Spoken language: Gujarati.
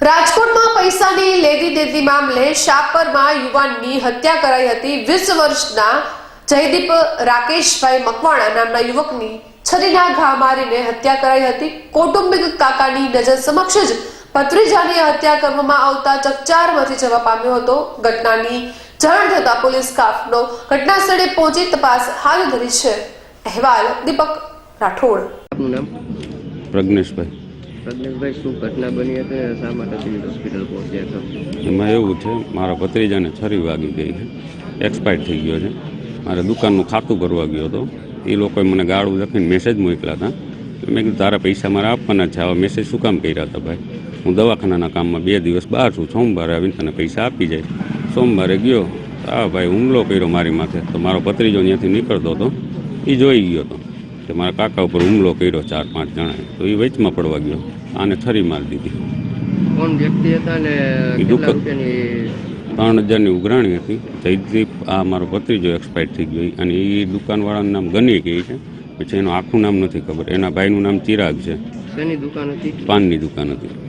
રાજકોટમાં પૈસાની લેદી દેતી મામલે શાપરમાં યુવાનની હત્યા કરાઈ હતી. વીસ વર્ષના જયદીપ રાકેશભાઈ મકવાણા નામના યુવકની છરીના ઘા મારીને હત્યા કરાઈ હતી. કૌટુંબિક કાકાની નજર સમક્ષ જ ભત્રીજાની હત્યા કરવામાં આવતા ચકચારમાંથી જવા પામ્યો હતો. ઘટનાની જાણ થતા પોલીસ કાફનો ઘટના સ્થળે પહોંચી તપાસ હાથ ધરી છે. અહેવાલ દીપક રાઠોડ. પ્રજ્ઞેશભાઈ. એમાં એવું છે, મારા ભત્રીજાને છરી વાગી ગઈ છે એક્સપાયર થઈ ગયો છે. મારે દુકાનનું ખાતું ભરવા ગયો હતો. એ લોકોએ મને ગાળું લખીને મેસેજ મોકલ્યા હતા. મેં કીધું, તારા પૈસા મારા આપવાના છે. આવા મેસેજ શું કામ કર્યા હતા ભાઈ? હું દવાખાનાના કામમાં બે દિવસ બહાર છું, સોમવારે આવીને તને પૈસા આપી જાય. સોમવારે ગયો. આ ભાઈ, હુમલો કર્યો મારી માથે. તો મારો ભત્રીજો ત્યાંથી નીકળતો હતો. એ જોઈ ગયો હતો. કે મારા કાકા ઉપર હુમલો કર્યો ચાર પાંચ જણાએ તો એ વેચમાં પડવા ગયો. આને થરી મારી દીધી. કોણ વ્યક્તિ હતા ને કેટલા રૂપિયાની ત્રણ હજારની ઉઘરાણી હતી. જયદીપ આ મારો ભત્રીજો એક્સપાયર થઈ ગયો. અને એ દુકાનવાળાનું નામ ગની કહે છે. પછી એનું આખું નામ નથી ખબર. એના ભાઈનું નામ ચિરાગ છે. દુકાન હતી? પાનની દુકાન હતી.